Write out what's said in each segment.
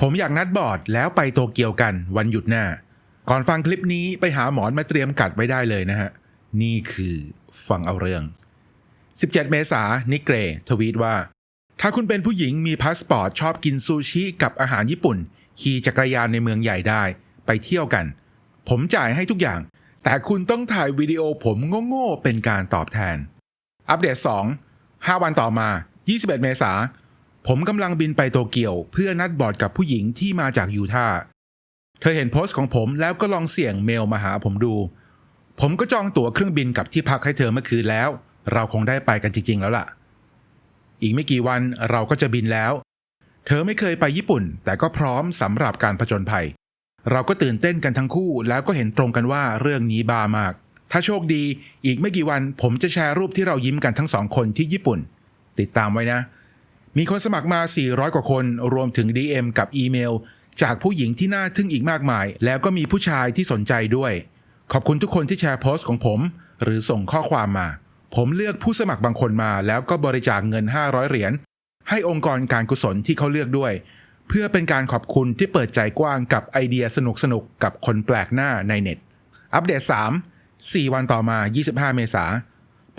ผมอยากนัดบอร์ดแล้วไปโตเกียวกันวันหยุดหน้า ก่อนฟังคลิปนี้ไปหาหมอนมาเตรียมกัดไว้ได้เลยนะฮะ นี่คือฟังเอาเรื่อง 17 เมษายนนิเกรทวีตว่า ถ้าคุณเป็นผู้หญิงมีพาสปอร์ตชอบกินซูชิกับอาหารญี่ปุ่น ขี่จักรยานในเมืองใหญ่ได้ ไปเที่ยวกัน ผมจ่ายให้ทุกอย่าง แต่คุณต้องถ่ายวิดีโอผมโง่ๆเป็นการตอบแทน อัปเดต 2 5 วันต่อมา 21 เมษายน ผมกำลังบินไปโตเกียว เพื่อนัดบอร์ดกับผู้หญิงที่มาจากยูทาห์เธอเห็นโพสต์ของผมแล้วก็ลองเสี่ยงเมลมาหาผมดู ผมก็จองตั๋วเครื่องบินกับที่พักให้เธอเมื่อคืนแล้ว เราคงได้ไปกันจริง ๆ แล้วล่ะ อีกไม่กี่วันเราก็จะบินแล้ว เธอไม่เคยไปญี่ปุ่น แต่ก็พร้อมสำหรับการผจญภัย เราก็ตื่นเต้นกันทั้งคู่ แล้วก็เห็นตรงกันว่าเรื่องนี้บามาก ถ้าโชคดี อีกไม่กี่วันผมจะแชร์รูปที่เรายิ้มกันทั้งสองคนที่ญี่ปุ่น ติดตามไว้นะ มีคนสมัครมา 400 กว่าคน รวมถึง DM กับอีเมล จากผู้หญิงที่น่าทึ่งอีกมากมาย แล้วก็มีผู้ชายที่สนใจด้วย ขอบคุณทุกคนที่แชร์โพสต์ของผม หรือส่งข้อความมา ผมเลือกผู้สมัครบางคนมา แล้วก็บริจาคเงิน 500 เหรียญให้องค์กรการกุศลที่เขาเลือกด้วย เพื่อเป็นการขอบคุณที่เปิดใจกว้างกับไอเดียสนุกๆกับคนแปลกหน้าในเน็ต อัปเดต 3 4 วันต่อมา 25 เมษา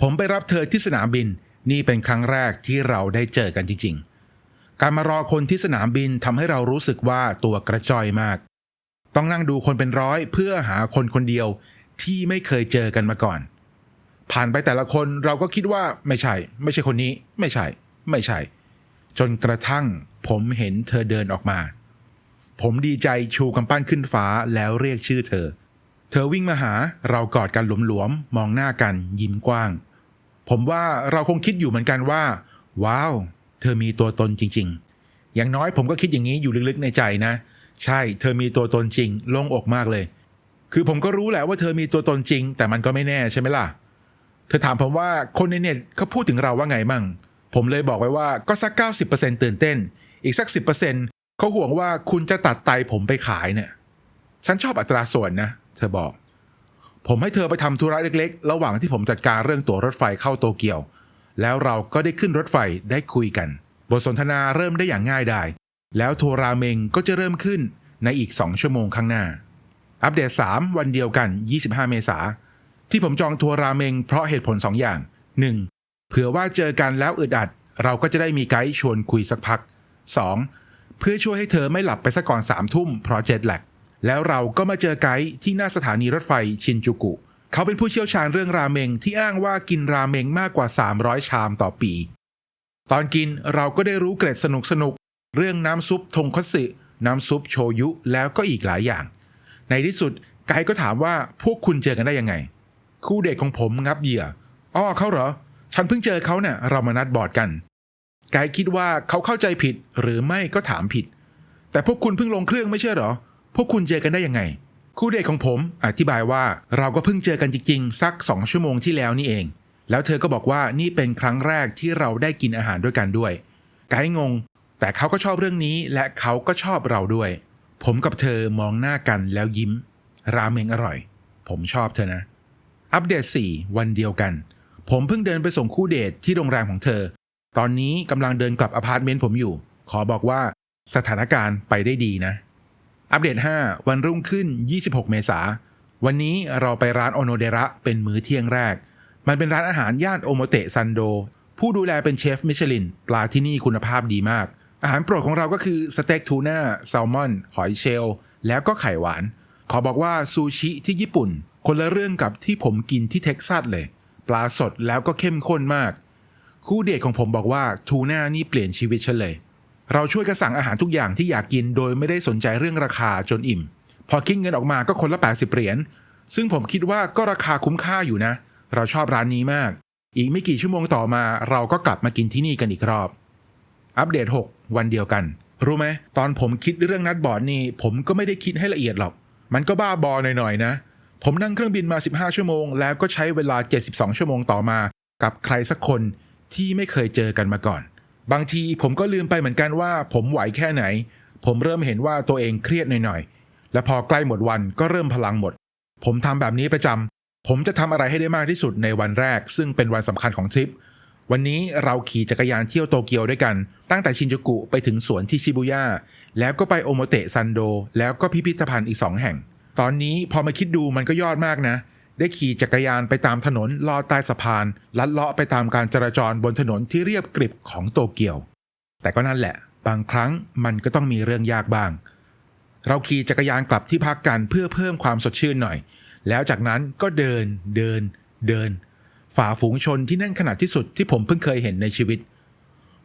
ผมไปรับเธอที่สนามบิน นี่เป็นครั้งแรกที่เราได้เจอกันจริง ๆ การมารอคนที่สนามบินทำให้เรารู้สึกว่าตัวกระจอยมาก ต้องนั่งดูคนเป็นร้อยเพื่อหาคนคนเดียวที่ไม่เคยเจอกันมาก่อน ผ่านไปแต่ละคนเราก็คิดว่าไม่ใช่ ไม่ใช่คนนี้ ไม่ใช่ ไม่ใช่ จนกระทั่งผมเห็นเธอเดินออกมา ผมดีใจชูกำปั้นขึ้นฟ้าแล้วเรียกชื่อเธอ เธอวิ่งมาหาเรากอดกันหลวมๆมองหน้ากันยิ้มกว้าง ผมว่าเราคงคิดอยู่เหมือนกันว่า ว้าว เธอมีตัวตนจริง ๆ อย่างน้อยผมก็คิดอย่างนี้อยู่ลึกๆในใจนะ ใช่ เธอมีตัวตนจริงโล่งอกมากเลย คือผมก็รู้แหละว่าเธอมีตัวตนจริง แต่มันก็ไม่แน่ใช่ไหมล่ะ เธอถามผมว่าคนในเน็ตเขาพูดถึงเราว่าไงมั่ง ผมเลยบอกไว้ว่าก็สัก 90%ตื่นเต้น อีกสัก 10%เขาห่วงว่าคุณจะตัดไตผมไปขายเนี่ย ฉันชอบอัตราส่วนนะ เธอบอก ผมให้เธอไปทำธุระเล็กๆ ระหว่างที่ผมจัดการเรื่องตั๋วรถไฟเข้าโตเกียว แล้วเราก็ได้ขึ้นรถไฟได้คุยกัน บทสนทนาเริ่มได้อย่างง่ายดายแล้วทัวร์ราเมงก็จะเริ่มขึ้นในอีก 2 ชั่วโมงข้างหน้า อัปเดต 3 วันเดียวกัน 25 เมษาที่ผมจองทัวร์ราเมงเพราะเหตุผล 2 อย่าง 1. เผื่อว่าเจอกันแล้วอึดอัด เราก็จะได้มีไกด์ชวนคุยสักพัก 2. เพื่อช่วยให้เธอไม่หลับไปซะก่อน3ทุ่มเพราะเจ็ตแลก แล้วเราก็มาเจอไกด์ที่หน้าสถานีรถไฟชินจูกุ เขาเป็นผู้เชี่ยวชาญเรื่องราเมงที่อ้างว่ากินราเมงมากกว่า 300 ชามต่อปี ตอนกินเราก็ได้รู้เกร็ดสนุกสนุกเรื่องน้ำซุปทงคัตสึ น้ำซุปโชยุแล้วก็อีกหลายอย่าง ในที่สุดไกด์ก็ถามว่าพวกคุณเจอกันได้ยังไง คู่เดทของผมงับเหยื่ออ้อเขาเหรอ ฉันเพิ่งเจอเขาเนี่ยเรามานัดบอร์ดกัน ไกด์คิดว่าเขาเข้าใจผิดหรือไม่ก็ถามผิด แต่พวกคุณเพิ่งลงเครื่องไม่ใช่เหรอ พวกคุณเจอกันได้ยังไง คู่เดทของผมอธิบายว่าเราก็เพิ่งเจอกันจริงๆ สักสองชั่วโมงที่แล้วนี่เอง แล้วเธอก็บอกว่านี่เป็นครั้งแรกที่เราได้กินอาหารด้วยกันด้วยไกด์งง แต่เขาก็ชอบเรื่องนี้และเขาก็ชอบเราด้วย ผมกับเธอมองหน้ากันแล้วยิ้ม ราเมงอร่อย ผมชอบเธอนะ อัปเดต 4 วันเดียวกัน ผมเพิ่งเดินไปส่งคู่เดทที่โรงแรมของเธอ ตอนนี้กำลังเดินกลับอพาร์ตเมนต์ผมอยู่ ขอบอกว่าสถานการณ์ไปได้ดีนะ อัปเดต 5 วันรุ่งขึ้น 26 เมษา วันนี้เราไปร้านโอโนเดระเป็นมื้อเที่ยงแรก มันเป็นร้านอาหารย่านโอโมเตะซันโด ผู้ดูแลเป็นเชฟมิชลิน ปลาที่นี่คุณภาพดีมาก อาหารโปรดของเราก็คือสเต็กทูน่าแซลมอน หอยเชลล์แล้วก็ไข่หวาน ขอบอกว่าซูชิที่ญี่ปุ่น คนละเรื่องกับที่ผมกินที่เท็กซัสเลย ปลาสดแล้วก็เข้มข้นมาก คู่เดทของผมบอกว่าทูน่านี่เปลี่ยนชีวิตฉันเลย เราช่วยกันสั่งอาหารทุกอย่างที่อยากกินโดยไม่ได้สนใจเรื่องราคาจนอิ่ม พอคิดเงินออกมาก็คนละ 80 เหรียญ ซึ่งผมคิดว่าก็ราคาคุ้มค่าอยู่นะ เราชอบร้านนี้มาก อีกไม่กี่ชั่วโมงต่อมา เราก็กลับมากินที่นี่กันอีกรอบ อัปเดต 6 วันเดียวกัน รู้ไหมตอนผมคิดเรื่องนัดบอร์ดนี่ผมก็ไม่ได้คิดให้ละเอียดหรอก มันก็บ้าบอหน่อยๆนะ ผมนั่งเครื่องบินมา 15 ชั่วโมง แล้วก็ใช้เวลา 72 ชั่วโมงต่อมา กับใครสักคนที่ไม่เคยเจอกันมาก่อน บางทีผมก็ลืมไปเหมือนกันว่า ผมไหวแค่ไหน ผมเริ่มเห็นว่าตัวเองเครียดหน่อยๆ และพอใกล้หมดวันก็เริ่มพลังหมด ผมทำแบบนี้ประจำ ผมจะทำอะไรให้ได้มากที่สุดในวันแรก ซึ่งเป็นวันสำคัญของทริป วันนี้เราขี่จักรยานเที่ยวโตเกียวด้วยกัน ตั้งแต่ชินจูกุไปถึงสวนที่ชิบุย่า แล้วก็ไปโอโมเตะซันโด แล้วก็พิพิธภัณฑ์อีกสองแห่ง ตอนนี้พอมาคิดดูมันก็ยอดมากนะ ได้ขี่จักรยานไปตามถนนลอดใต้สะพาน ลัดเลาะไปตามการจราจรบนถนนที่เรียบกริบของโตเกียว แต่ก็นั่นแหละ บางครั้งมันก็ต้องมีเรื่องยากบ้าง เราขี่จักรยานกลับที่พักกันเพื่อเพิ่มความสดชื่นหน่อย แล้วจากนั้นก็เดินเดิน เดิน ฝ่าฝูงชนที่แน่นขนาดที่สุดที่ผมเพิ่งเคยเห็นในชีวิต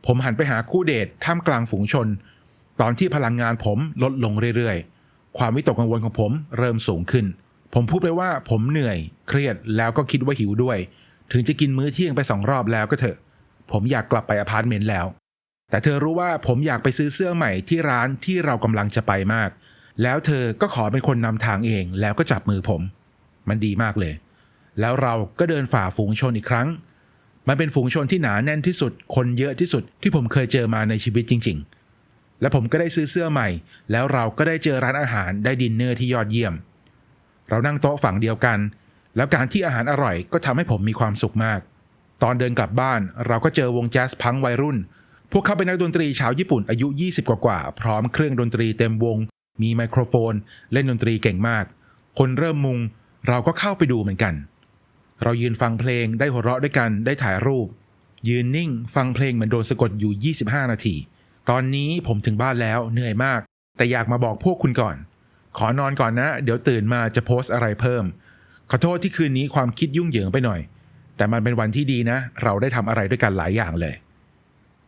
ผมหันไปหาคู่เดทท่ามกลางฝูงชน ตอนที่พลังงานผมลดลงเรื่อยๆ ความวิตกกังวลของผมเริ่มสูงขึ้น ผมพูดไปว่าผมเหนื่อยเครียดแล้วก็คิดว่าหิวด้วย ถึงจะกินมื้อเที่ยงไปสองรอบแล้วก็เถอะ ผมอยากกลับไปอพาร์ตเมนต์แล้ว แต่เธอรู้ว่าผมอยากไปซื้อเสื้อใหม่ที่ร้านที่เรากำลังจะไปมาก แล้วเธอก็ขอเป็นคนนำทางเองแล้วก็จับมือผม มันดีมากเลย แล้วเราก็เดินฝ่าฝูงชนอีกครั้ง มันเป็นฝูงชนที่หนาแน่นที่สุด คนเยอะที่สุดที่ผมเคยเจอมาในชีวิตจริง ๆ และผมก็ได้ซื้อเสื้อใหม่ แล้วเราก็ได้เจอร้านอาหารได้ดินเนอร์ที่ยอดเยี่ยม เรานั่งโต๊ะฝั่งเดียวกัน แล้วการที่อาหารอร่อยก็ทำให้ผมมีความสุขมาก ตอนเดินกลับบ้านเราก็เจอวงแจ๊สพังวัยรุ่น พวกเขาเป็นนักดนตรีชาวญี่ปุ่นอายุ 20 กว่าๆพร้อมเครื่องดนตรีเต็มวง มีไมโครโฟน เล่นดนตรีเก่งมาก คนเริ่มมุง เราก็เข้าไปดูเหมือนกัน เรายืนฟังเพลงได้หัวเราะด้วยกันได้ถ่ายรูป ยืนนิ่ง ฟังเพลงเหมือนโดนสะกดอยู่ 25 นาที ตอนนี้ผมถึงบ้านแล้วเหนื่อยมาก แต่อยากมาบอกพวกคุณก่อน ขอนอนก่อนนะ เดี๋ยวตื่นมาจะโพสต์อะไรเพิ่ม ขอโทษที่คืนนี้ความคิดยุ่งเหยิงไปหน่อย แต่มันเป็นวันที่ดีนะ เราได้ทำอะไรด้วยกันหลายอย่างเลย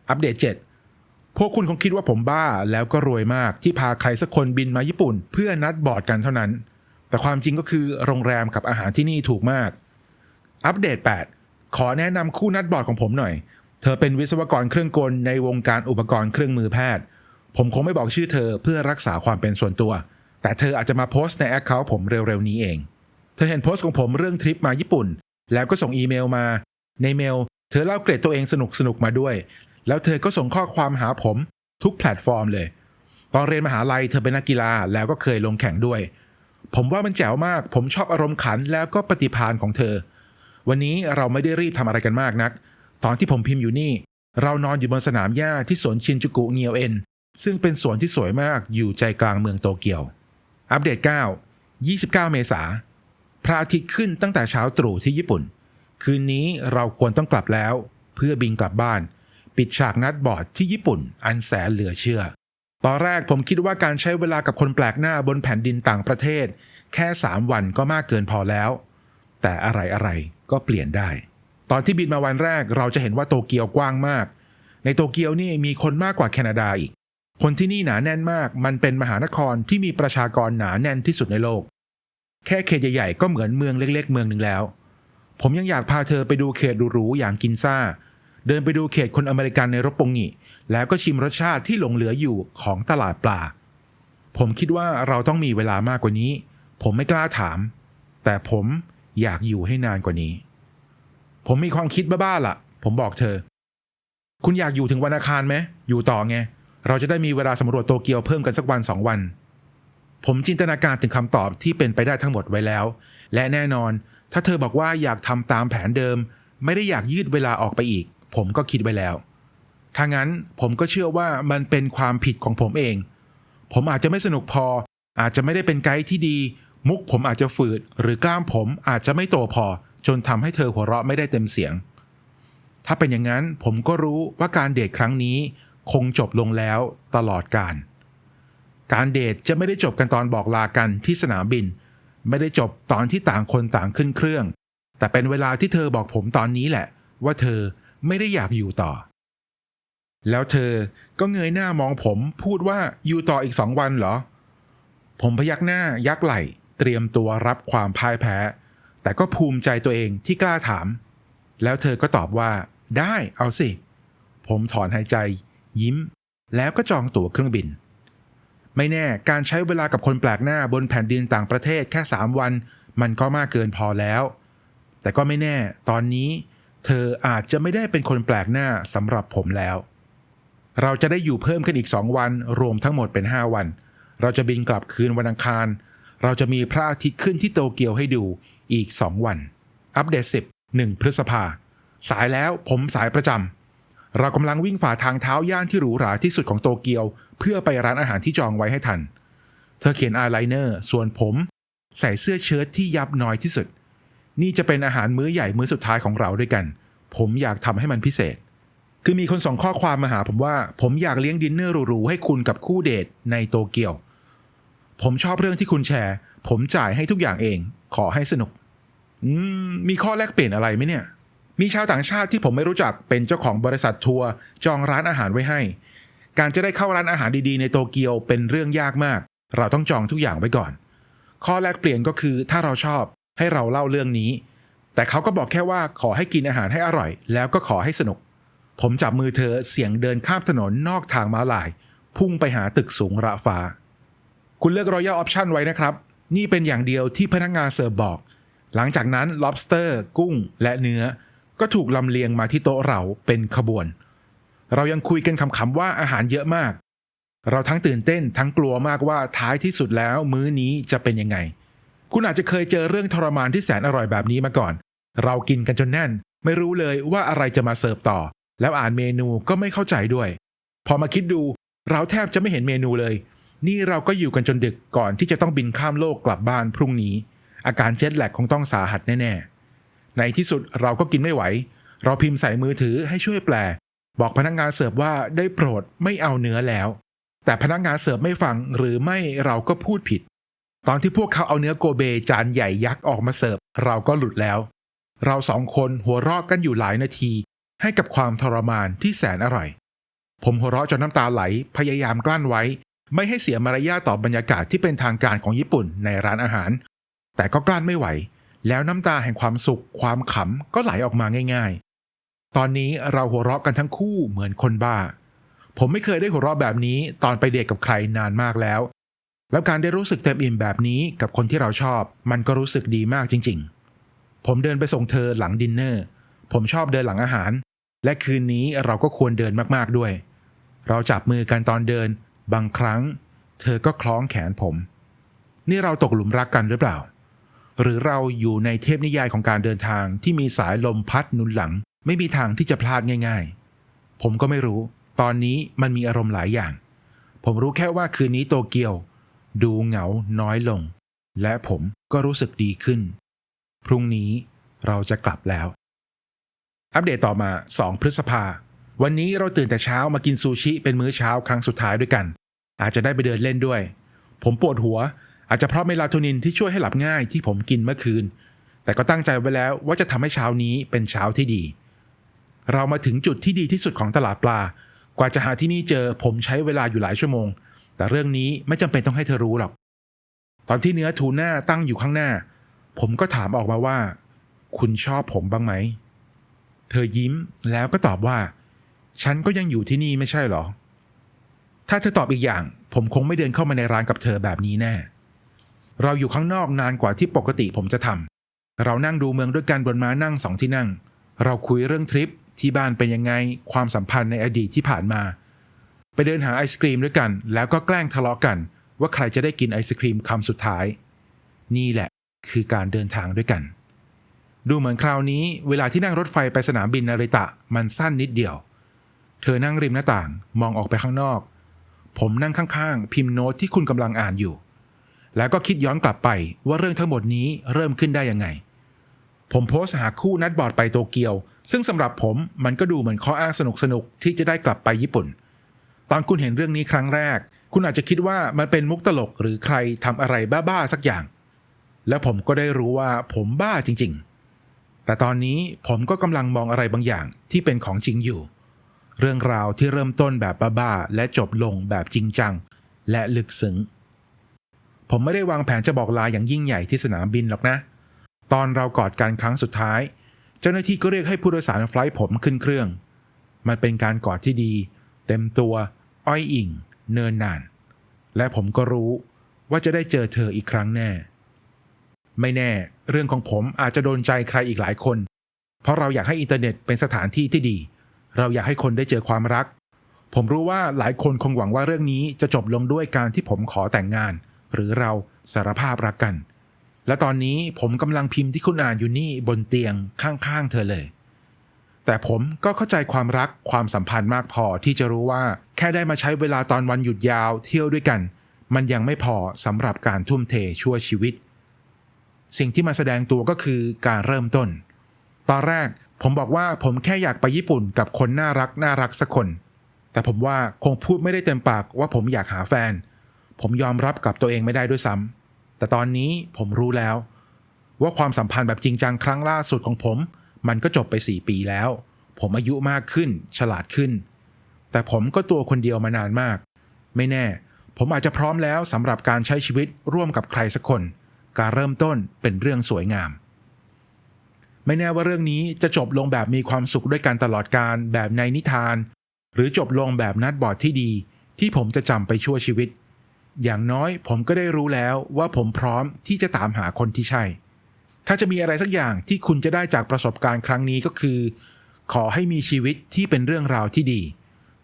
อัปเดต 7 พวกคุณคงคิดว่าผมบ้าแล้วก็รวยมากที่พาใครสักคนบินมาญี่ปุ่น เพื่อนัดบอร์ดกันเท่านั้น แต่ความจริงก็คือโรงแรมกับอาหารที่นี่ถูกมาก อัปเดต 8 ขอแนะนำคู่นัดบอร์ดของผมหน่อย เธอเป็นวิศวกรเครื่องกลในวงการอุปกรณ์เครื่องมือแพทย์ ผมคงไม่บอกชื่อเธอเพื่อรักษาความเป็นส่วนตัว แต่เธออาจจะมาโพสต์ในแอคเคาท์ผมเร็วๆนี้เอง เธอเห็นโพสต์ของผมเรื่องทริปมาญี่ปุ่น แล้วก็ส่งอีเมลมา ในเมล เธอเล่าเกรดตัวเองสนุกสนุกๆมาด้วย แล้วเธอก็ส่งข้อความหาผมทุกแพลตฟอร์มเลย ตอนเรียนมหาลัยเธอเป็นนักกีฬาแล้วก็เคยลงแข่งด้วย ผมว่ามันแจ๋วมาก ผมชอบอารมณ์ขันแล้วก็ปฏิภาณของเธอ วันนี้เราไม่ได้รีบทำอะไรกันมากนัก ตอนที่ผมพิมพ์อยู่นี่ เรานอนอยู่บนสนามหญ้าที่สวนชินจูกุเงียวเอ็น ซึ่งเป็นสวนที่สวยมากอยู่ใจกลางเมืองโตเกียว อัปเดต 9 29 เมษาพระอาทิตย์ขึ้นตั้งแต่เช้าตรู่ที่ญี่ปุ่น คืนนี้เราควรต้องกลับแล้ว เพื่อบินกลับบ้าน ปิดฉากนัดบอร์ดที่ญี่ปุ่น อันแสนเหลือเชื่อ ตอนแรกผมคิดว่าการใช้เวลากับคนแปลกหน้าบนแผ่นดินต่างประเทศ แค่ 3 วันก็มากเกินพอแล้ว แต่อะไรอะไรก็เปลี่ยนได้ ตอนที่บินมาวันแรกเราจะเห็นว่าโตเกียวกว้างมาก ในโตเกียวนี่มีคนมากกว่าแคนาดาอีก คนที่นี่หนาแน่นมาก มันเป็นมหานครที่มีประชากรหนาแน่นที่สุดในโลก แค่เขตใหญ่ๆก็เหมือนเมืองเล็ก ๆ เมืองหนึ่งแล้ว ผมยังอยากพาเธอไปดูเขตหรูๆอย่างกินซ่า เดินไปดูเขตคนอเมริกันในรบปงงิแล้วก็ชิมรสชาติที่หลงเหลืออยู่ของตลาดปลา ผมคิดว่าเราต้องมีเวลามากกว่านี้ ผมไม่กล้าถาม แต่ผมอยากอยู่ให้นานกว่านี้ ผมมีความคิดบ้าๆล่ะ ผมบอกเธอ คุณอยากอยู่ถึงวันอังคารไหมอยู่ต่อไง เราจะได้มีเวลาสำรวจโตเกียวเพิ่มกันสักวันสองวัน ผมจินตนาการถึงคำตอบที่เป็นไปได้ทั้งหมดไว้แล้ว และแน่นอน ถ้าเธอบอกว่าอยากทำตามแผนเดิม ไม่ได้อยากยืดเวลาออกไปอีก ผมก็คิดไว้แล้วถ้างั้นผมก็เชื่อว่ามันเป็นความผิดของผมเอง ผมอาจจะไม่สนุกพอ อาจจะไม่ได้เป็นไกด์ที่ดี มุกผมอาจจะฝืด หรือกล้ามผมอาจจะไม่โตพอ จนทำให้เธอหัวเราะไม่ได้เต็มเสียง ถ้าเป็นอย่างนั้นผมก็รู้ว่าการเดทครั้งนี้ คงจบลงแล้วตลอดการ การเดทจะไม่ได้จบกันตอนบอกลากันที่สนามบิน ไม่ได้จบตอนที่ต่างคนต่างขึ้นเครื่อง แต่เป็นเวลาที่เธอบอกผมตอนนี้แหละ ว่าเธอไม่ได้อยากอยู่ต่อ แล้วเธอก็เงยหน้ามองผมพูดว่าอยู่ต่ออีกสองวันเหรอ ผมพยักหน้ายักไหล่เตรียมตัวรับความพ่ายแพ้ แต่ก็ภูมิใจตัวเองที่กล้าถาม แล้วเธอก็ตอบว่า ได้เอาสิ ผมถอนหายใจ ยิ้ม แล้วก็จองตั๋วเครื่องบิน ไม่แน่การใช้เวลากับคนแปลกหน้าบนแผ่นดินต่างประเทศแค่ 3 วัน มันก็มากเกินพอแล้ว แต่ก็ไม่แน่ ตอนนี้ เธออาจจะไม่ได้เป็นคนแปลกหน้าสำหรับผมแล้ว เราจะได้อยู่เพิ่มขึ้นอีก 2 วัน รวมทั้งหมดเป็น 5 วัน เราจะบินกลับคืนวันอังคาร เราจะมีพระอาทิตย์ขึ้นที่โตเกียวให้ดูอีก 2 วัน อัปเดต10 1พฤษภาสายแล้วผมสายประจำ เรากำลังวิ่งฝ่าทางเท้าย่านที่หรูหราที่สุดของโตเกียว เพื่อไปร้านอาหารที่จองไว้ให้ทัน เธอเขียนอายไลเนอร์ส่วนผม ใส่เสื้อเชิ้ตที่ยับน้อยที่สุด นี่จะเป็นอาหารมื้อใหญ่มื้อสุดท้ายของเราด้วยกัน ผมอยากทำให้มันพิเศษ คือมีคนส่งข้อความมาหาผมว่า ผมอยากเลี้ยงดินเนอร์หรูๆให้คุณกับคู่เดทในโตเกียว ผมชอบเรื่องที่คุณแชร์ ผมจ่ายให้ทุกอย่างเอง ขอให้สนุก อืมมีข้อแลกเปลี่ยนอะไรไหมเนี่ย มีชาวต่างชาติที่ผมไม่รู้จักเป็นเจ้าของบริษัททัวร์จองร้านอาหารไว้ให้ การจะได้เข้าร้านอาหารดีๆ ในโตเกียวเป็นเรื่องยากมาก เราต้องจองทุกอย่างไว้ก่อน ข้อแลกเปลี่ยนก็คือถ้าเราชอบให้เราเล่าเรื่องนี้ แต่เขาก็บอกแค่ว่าขอให้กินอาหารให้อร่อย แล้วก็ขอให้สนุก ผมจับมือเธอเสียงเดินข้ามถนนนอกทางม้าลาย พุ่งไปหาตึกสูงระฟ้า คุณเลือก Royal Option ไว้นะครับ นี่เป็นอย่างเดียวที่พนักงานเสิร์ฟบอก หลังจากนั้น lobster กุ้งและเนื้อ ก็ถูกลำเลียงมาที่โต๊ะเราเป็นขบวน เรายังคุยกันคำๆว่าอาหารเยอะมาก เราทั้งตื่นเต้นทั้งกลัวมากว่าท้ายที่สุดแล้วมื้อนี้จะเป็นยังไง คุณอาจจะเคยเจอเรื่องทรมานที่แสนอร่อยแบบนี้มาก่อน เรากินกันจนแน่น ไม่รู้เลยว่าอะไรจะมาเสิร์ฟต่อ แล้วอ่านเมนูก็ไม่เข้าใจด้วย พอมาคิดดูเราแทบจะไม่เห็นเมนูเลย นี่เราก็อยู่กันจนดึกก่อนที่จะต้องบินข้ามโลกกลับบ้านพรุ่งนี้ อาการเจ็ตแลกคงต้องสาหัสแน่ๆ ในที่สุดเราก็กินไม่ไหว เราพิมพ์ใส่มือถือให้ช่วยแปล บอกพนักงานเสิร์ฟว่าได้โปรดไม่เอาเนื้อแล้ว แต่พนักงานเสิร์ฟไม่ฟังหรือไม่เราก็พูดผิด ตอนที่พวกเขาเอาเนื้อโกเบจานใหญ่ยักษ์ออกมาเสิร์ฟเราก็หลุดแล้ว เราสองคนหัวเราะกันอยู่หลายนาที ให้กับความทรมานที่แสนอร่อย ผมหัวเราะจนน้ำตาไหลพยายามกลั้นไว้ ไม่ให้เสียมารยาทต่อบรรยากาศที่เป็นทางการของญี่ปุ่นในร้านอาหาร แต่ก็กลั้นไม่ไหว แล้วน้ำตาแห่งความสุขความขำก็ไหลออกมาง่าย ๆ ตอนนี้เราหัวเราะกันทั้งคู่เหมือนคนบ้า ผมไม่เคยได้หัวเราะแบบนี้ตอนไปเดทกับใครนานมากแล้ว แล้วการได้รู้สึกเต็มอิ่มแบบนี้กับคนที่เราชอบ มันก็รู้สึกดีมากจริง ๆ ผมเดินไปส่งเธอหลังดินเนอร์ ผมชอบเดินหลังอาหาร และคืนนี้เราก็ควรเดินมากๆด้วย เราจับมือกันตอนเดิน บางครั้ง เธอก็คล้องแขนผม นี่เราตกหลุมรักกันหรือเปล่า หรือเราอยู่ในเทพนิยายของการเดินทางที่มีสายลมพัดหนุนหลัง ไม่มีทางที่จะพลาดง่าย ๆ ผมก็ไม่รู้ ตอนนี้มันมีอารมณ์หลายอย่าง ผมรู้แค่ว่าคืนนี้โตเกียว ดูเหงาน้อยลง และผมก็รู้สึกดีขึ้น พรุ่งนี้เราจะกลับแล้ว อัปเดตต่อมา 2 พฤษภา วันนี้เราตื่นแต่เช้ามากินซูชิเป็นมื้อเช้าครั้งสุดท้ายด้วยกัน อาจจะได้ไปเดินเล่นด้วย ผมปวดหัว อาจจะเพราะเมลาโทนินที่ช่วยให้หลับง่ายที่ผมกินเมื่อคืน แต่ก็ตั้งใจไว้แล้วว่าจะทำให้เช้านี้เป็นเช้าที่ดี เรามาถึงจุดที่ดีที่สุดของตลาดปลา กว่าจะหาที่นี่เจอผมใช้เวลาอยู่หลายชั่วโมง แต่เรื่องนี้ไม่จำเป็นต้องให้เธอรู้หรอก ตอนที่เนื้อทูน่าตั้งอยู่ข้างหน้า ผมก็ถามออกมาว่า คุณชอบผมบ้างไหม เธอยิ้มแล้วก็ตอบว่า ฉันก็ยังอยู่ที่นี่ไม่ใช่หรอ ถ้าเธอตอบอีกอย่าง ผมคงไม่เดินเข้ามาในร้านกับเธอแบบนี้แน่ เราอยู่ข้างนอกนานกว่าที่ปกติผมจะทำเรานั่งดูเมืองด้วยกันบนม้านั่งสองที่นั่ง เราคุยเรื่องทริปที่บ้านเป็นยังไงความสัมพันธ์ในอดีตที่ผ่านมา ไปเดินหาไอศครีมด้วยกัน แล้วก็แกล้งทะเลาะกัน ว่าใครจะได้กินไอศครีมคำสุดท้าย นี่แหละคือการเดินทางด้วยกัน ดูเหมือนคราวนี้เวลาที่นั่งรถไฟไปสนามบินนาริตะมันสั้นนิดเดียว เธอนั่งริมหน้าต่างมองออกไปข้างนอก ผมนั่งข้างๆ พิมพ์โน้ตที่คุณกำลังอ่านอยู่ แล้วก็คิดย้อนกลับไปว่าเรื่องทั้งหมดนี้เริ่มขึ้นได้ยังไง ผมโพสต์หาคู่นัดบอร์ดไปโตเกียว ซึ่งสำหรับผมมันก็ดูเหมือนข้ออ้างสนุกๆที่จะได้กลับไปญี่ปุ่น ตอนคุณเห็นเรื่องนี้ครั้งแรก คุณอาจจะคิดว่ามันเป็นมุกตลกหรือใครทำอะไรบ้าๆสักอย่าง แล้วผมก็ได้รู้ว่าผมบ้าจริง ๆ แต่ตอนนี้ผมก็กำลังมองอะไรบางอย่างที่เป็นของจริงอยู่ เรื่องราวที่เริ่มต้นแบบบ้าๆและจบลงแบบจริงจังและลึกซึ้ง ผมไม่ได้วางแผนจะบอกลาอย่างยิ่งใหญ่ที่สนามบินหรอกนะ ตอนเรากอดกันครั้งสุดท้าย เจ้าหน้าที่ก็เรียกให้ผู้โดยสารไฟล์ผมขึ้นเครื่อง มันเป็นการกอดที่ดี เต็มตัว อ้อยอิงเนินนาน และผมก็รู้ว่าจะได้เจอเธออีกครั้งแน่ ไม่แน่ เรื่องของผมอาจจะโดนใจใครอีกหลายคน เพราะเราอยากให้อินเทอร์เน็ตเป็นสถานที่ที่ดี เราอยากให้คนได้เจอความรัก ผมรู้ว่าหลายคนคงหวังว่าเรื่องนี้จะจบลงด้วยการที่ผมขอแต่งงาน หรือเราสารภาพรักกัน และตอนนี้ผมกำลังพิมพ์ที่คุณอ่านอยู่นี่บนเตียงข้างๆ เธอเลย แต่ผมก็เข้าใจความรักความสัมพันธ์มากพอที่จะรู้ว่าแค่ได้มาใช้เวลาตอนวันหยุดยาวเที่ยวด้วยกัน มันยังไม่พอสำหรับการทุ่มเทชั่วชีวิต สิ่งที่มาแสดงตัวก็คือการเริ่มต้น ตอนแรกผมบอกว่าผมแค่อยากไปญี่ปุ่นกับคนน่ารักน่ารักสักคน แต่ผมว่าคงพูดไม่ได้เต็มปากว่าผมอยากหาแฟน ผมยอมรับกับตัวเองไม่ได้ด้วยซ้ำแต่ตอนนี้ผมรู้แล้ว ว่าความสัมพันธ์แบบจริงจังครั้งล่าสุดของผม มันก็จบไป 4 ปีแล้ว ผมอายุมากขึ้น ฉลาดขึ้น แต่ผมก็ตัวคนเดียวมานานมาก ไม่แน่ ผมอาจจะพร้อมแล้วสำหรับการใช้ชีวิตร่วมกับใครสักคน การเริ่มต้นเป็นเรื่องสวยงาม ไม่แน่ว่าเรื่องนี้จะจบลงแบบมีความสุขด้วยกันตลอดการแบบในนิทาน หรือจบลงแบบนัดบอร์ดที่ดี ที่ผมจะจำไปชั่วชีวิต อย่างน้อยผมก็ได้รู้แล้วว่าผมพร้อมที่จะตามหาคนที่ใช่ ถ้าจะมีอะไรสักอย่างที่คุณจะได้จากประสบการณ์ครั้งนี้ก็คือ ขอให้มีชีวิตที่เป็นเรื่องราวที่ดี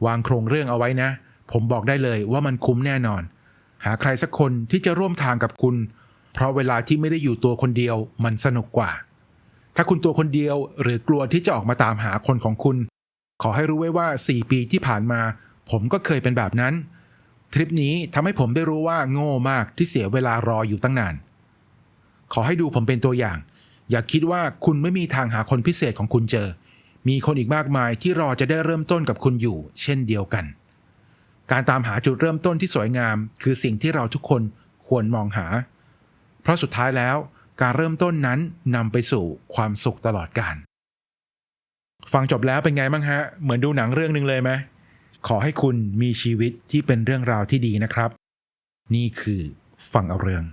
วางโครงเรื่องเอาไว้นะ ผมบอกได้เลยว่ามันคุ้มแน่นอน หาใครสักคนที่จะร่วมทางกับคุณ เพราะเวลาที่ไม่ได้อยู่ตัวคนเดียวมันสนุกกว่า ถ้าคุณตัวคนเดียวหรือกลัวที่จะออกมาตามหาคนของคุณ ขอให้รู้ไว้ว่า 4 ปีที่ผ่านมา ผมก็เคยเป็นแบบนั้น ทริปนี้ทำให้ผมได้รู้ว่าโง่มากที่เสียเวลารออยู่ตั้งนาน ขอให้ดูผมเป็นตัวอย่าง อย่าคิดว่าคุณไม่มีทางหาคนพิเศษของคุณเจอ มีคนอีกมากมายที่รอจะได้เริ่มต้นกับคุณอยู่ เช่นเดียวกัน การตามหาจุดเริ่มต้นที่สวยงาม คือสิ่งที่เราทุกคนควรมองหา เพราะสุดท้ายแล้วการเริ่มต้นนั้นนำไปสู่ความสุขตลอดกาลฟังจบแล้วเป็นไงบ้างฮะ เหมือนดูหนังเรื่องหนึ่งเลยไหม ขอให้คุณมีชีวิตที่เป็นเรื่องราวที่ดีนะครับ นี่คือฟังเอาเรื่อง